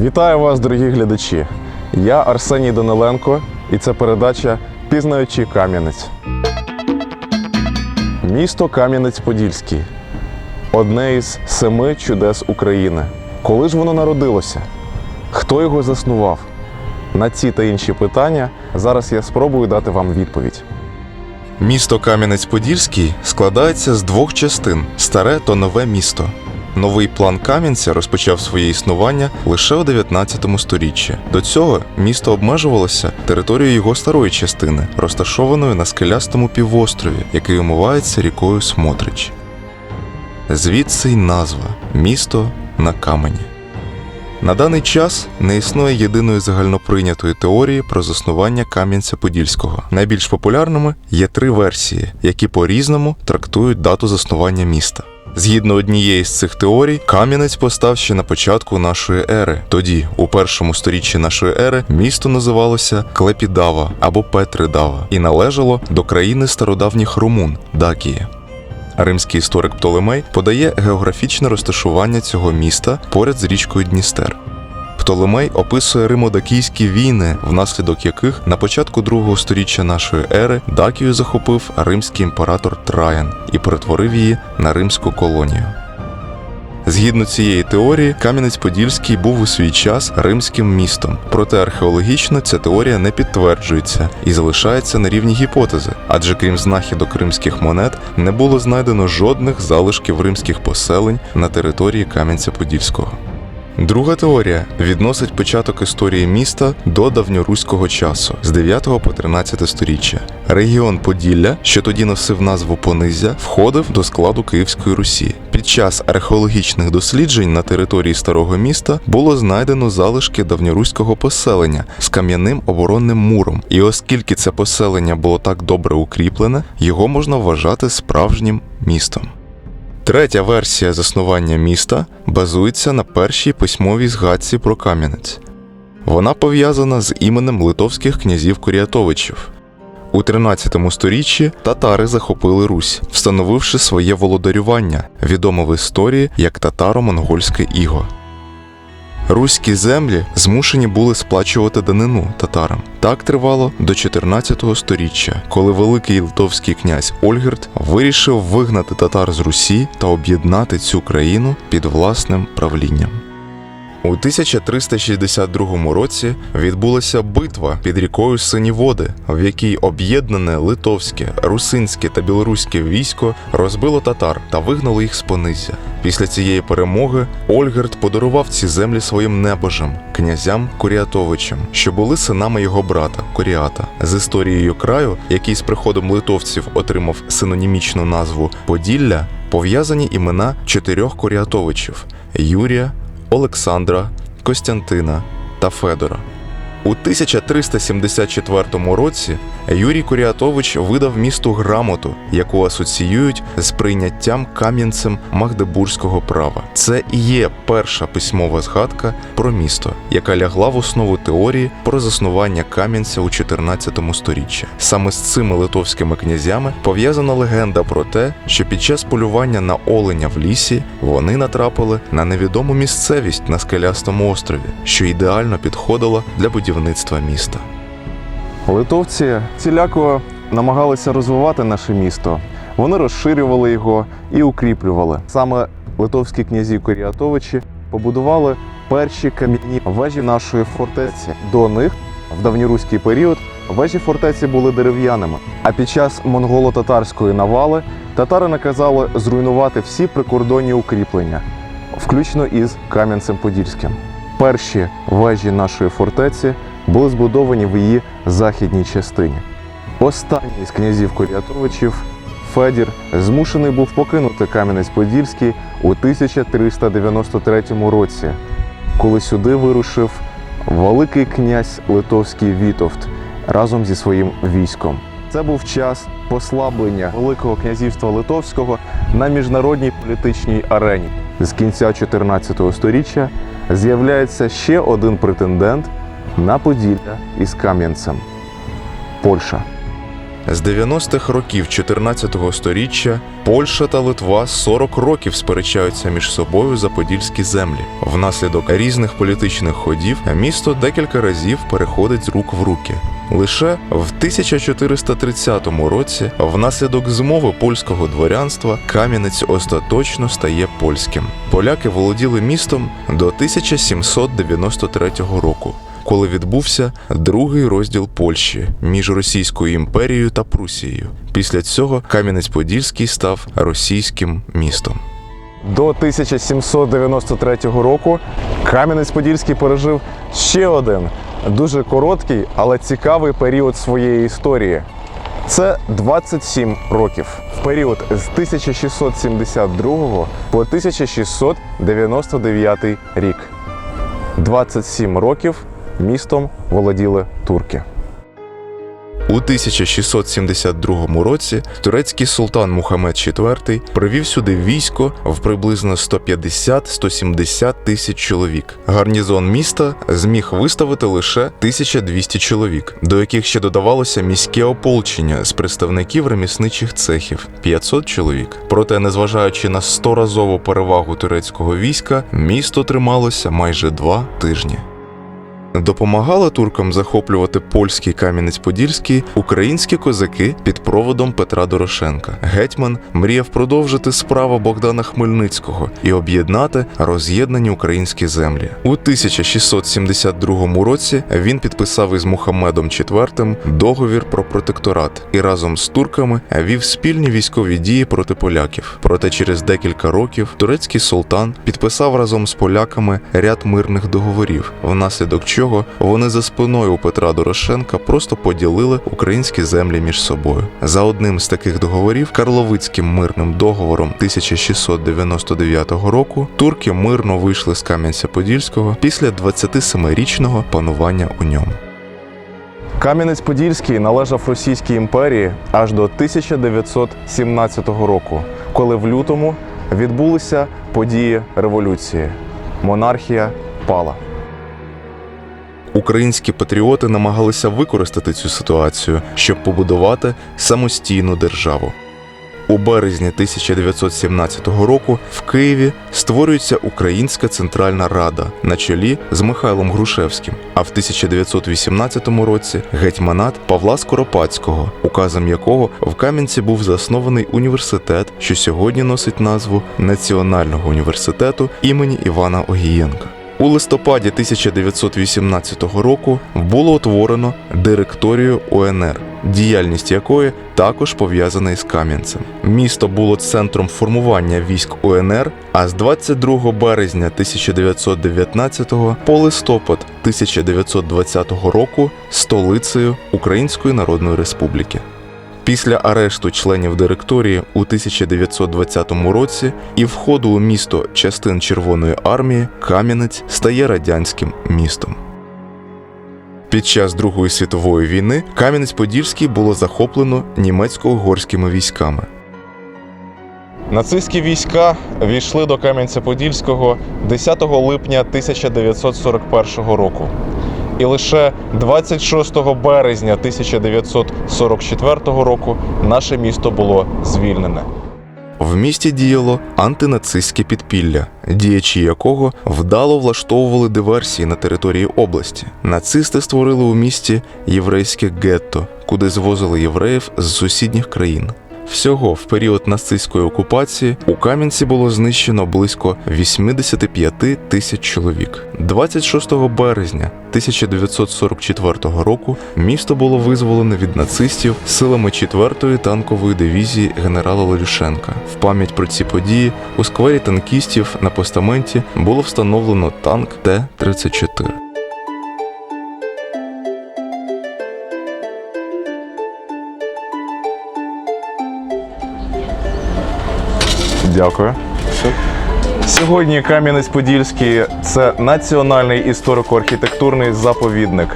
Вітаю вас, дорогі глядачі! Я Арсеній Даниленко, і це передача Пізнаючи Кам'янець. Місто Кам'янець-Подільський одне із семи чудес України. Коли ж воно народилося? Хто його заснував? На ці та інші питання зараз я спробую дати вам відповідь. Місто Кам'янець-Подільський складається з двох частин старе та нове місто. Новий план Кам'янця розпочав своє існування лише у 19 сторіччі. До цього місто обмежувалося територією його старої частини, розташованою на скелястому півострові, який омивається рікою Смотрич. Звідси й назва місто на камені. На даний час не існує єдиної загальноприйнятої теорії про заснування Кам'янця-Подільського. Найбільш популярними є три версії, які по-різному трактують дату заснування міста. Згідно однієї з цих теорій, Кам'янець постав ще на початку нашої ери. Тоді, у першому сторіччі нашої ери, місто називалося Клепідава або Петридава і належало до країни стародавніх румун Дакії. Римський історик Птолемей подає географічне розташування цього міста поряд з річкою Дністер. Птолемей описує римо-дакійські війни, внаслідок яких на початку другого сторіччя нашої ери Дакію захопив римський імператор Траян і перетворив її на римську колонію. Згідно цієї теорії, Кам'янець-Подільський був у свій час римським містом. Проте археологічно ця теорія не підтверджується і залишається на рівні гіпотези, адже крім знахідок римських монет не було знайдено жодних залишків римських поселень на території Кам'янця-Подільського. Друга теорія відносить початок історії міста до давньоруського часу з 9 по 13 сторіччя. Регіон Поділля, що тоді носив назву Понизя, входив до складу Київської Русі. Під час археологічних досліджень на території старого міста було знайдено залишки давньоруського поселення з кам'яним оборонним муром. І оскільки це поселення було так добре укріплене, його можна вважати справжнім містом. Третя версія заснування міста базується на першій письмовій згадці про Кам'янець. Вона пов'язана з іменем литовських князів Куріатовичів. У 13 сторіччі татари захопили Русь, встановивши своє володарювання, відоме в історії як татаро-монгольське іго. Руські землі змушені були сплачувати данину татарам. Так тривало до 14 сторіччя, коли великий литовський князь Ольгерт вирішив вигнати татар з Русі та об'єднати цю країну під власним правлінням. У 1362 році відбулася битва під рікою Синіводи, в якій об'єднане литовське, русинське та білоруське військо розбило татар та вигнало їх з понизя. Після цієї перемоги Ольгерт подарував ці землі своїм небожам, князям Куріатовичам, що були синами його брата Куріата. З історією краю, який з приходом литовців отримав синонімічну назву Поділля, пов'язані імена чотирьох Куріатовичів Юрія. Олександра, Костянтина та Федора. У 1374 році Юрій Куріатович видав місту грамоту, яку асоціюють з прийняттям кам'янцем магдебурзького права. Це і є перша письмова згадка про місто, яка лягла в основу теорії про заснування Кам'янця у 14 сторіччі. Саме з цими литовськими князями пов'язана легенда про те, що під час полювання на оленя в лісі вони натрапили на невідому місцевість на скелястому острові, що ідеально підходила для будівництва міста. Литовці ціляко намагалися розвивати наше місто. Вони розширювали його і укріплювали. Саме литовські князі Коріатовичі побудували перші кам'яні вежі нашої фортеці. До них в давньоруський період вежі фортеці були дерев'яними. А під час монголо-татарської навали татари наказали зруйнувати всі прикордонні укріплення, включно із Кам'янцем-Подільським. Перші вежі нашої фортеці були збудовані в її західній частині. Останній з князів Куріатовичів Федір змушений був покинути Кам'янець-Подільський у 1393 році, коли сюди вирушив великий князь Литовський Вітовт разом зі своїм військом. Це був час послаблення Великого князівства Литовського на міжнародній політичній арені. З кінця 14 століття з'являється ще один претендент на Поділля із Кам'янцем Польща. З 90-х років 14-го сторіччя Польща та Литва 40 років сперечаються між собою за подільські землі. Внаслідок різних політичних ходів місто декілька разів переходить з рук в руки. Лише в 1430 році, внаслідок змови польського дворянства, Кам'янець остаточно стає польським. Поляки володіли містом до 1793 року. Коли відбувся другий розділ Польщі між Російською імперією та Прусією. Після цього Кам'янець-Подільський став російським містом. До 1793 року Кам'янець-Подільський пережив ще один дуже короткий, але цікавий період своєї історії. Це 27 років в період з 1672 по 1699 рік. 27 років містом володіли турки. У 1672 році турецький султан Мухаммед IV привів сюди військо в приблизно 150-170 тисяч чоловік. Гарнізон міста зміг виставити лише 1200 чоловік, до яких ще додавалося міське ополчення з представників ремісничих цехів 500 чоловік. Проте, незважаючи на 100-разову перевагу турецького війська, місто трималося майже два тижні. Допомагали туркам захоплювати польський Кам'янець-Подільський українські козаки під проводом Петра Дорошенка. Гетьман мріяв продовжити справу Богдана Хмельницького і об'єднати роз'єднані українські землі. У 1672 році він підписав із Мухаммедом IV договір про протекторат і разом з турками вів спільні військові дії проти поляків. Проте через декілька років турецький султан підписав разом з поляками ряд мирних договорів, внаслідок чого вони за спиною у Петра Дорошенка просто поділили українські землі між собою. За одним з таких договорів, Карловицьким мирним договором 1699 року, турки мирно вийшли з Кам'янця-Подільського після 27-річного панування у ньому. Кам'янець-Подільський належав Російській імперії аж до 1917 року, коли в лютому відбулися події революції. Монархія пала. Українські патріоти намагалися використати цю ситуацію, щоб побудувати самостійну державу. У березні 1917 року в Києві створюється Українська Центральна Рада на чолі з Михайлом Грушевським. А в 1918 році гетьманат Павла Скоропадського, указом якого в Кам'янці був заснований університет, що сьогодні носить назву Національного університету імені Івана Огієнка. У листопаді 1918 року було утворено директорію УНР, діяльність якої також пов'язана із Кам'янцем. Місто було центром формування військ УНР, а з 22 березня 1919 по листопад 1920 року столицею Української Народної Республіки. Після арешту членів директорії у 1920 році і входу у місто частин Червоної армії Кам'янець стає радянським містом. Під час Другої світової війни Кам'янець-Подільський було захоплено німецько-угорськими військами. Нацистські війська війшли до Кам'янця-Подільського 10 липня 1941 року. І лише 26 березня 1944 року наше місто було звільнене. В місті діяло антинацистське підпілля, діячі якого вдало влаштовували диверсії на території області. Нацисти створили у місті єврейське гетто, куди звозили євреїв з сусідніх країн. Всього в період нацистської окупації у Кам'янці було знищено близько 85 тисяч чоловік. 26 березня 1944 року місто було визволене від нацистів силами 4-ї танкової дивізії генерала Лелюшенка. В пам'ять про ці події у сквері танкістів на постаменті було встановлено танк Т-34. Дякую. Сьогодні Кам'янець-Подільський це національний історико-архітектурний заповідник.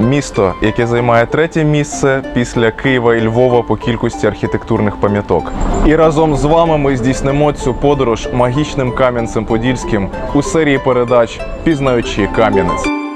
Місто, яке займає третє місце після Києва і Львова по кількості архітектурних пам'яток. І разом з вами ми здійснимо цю подорож магічним Кам'янцем-Подільським у серії передач Пізнаючи Кам'янець.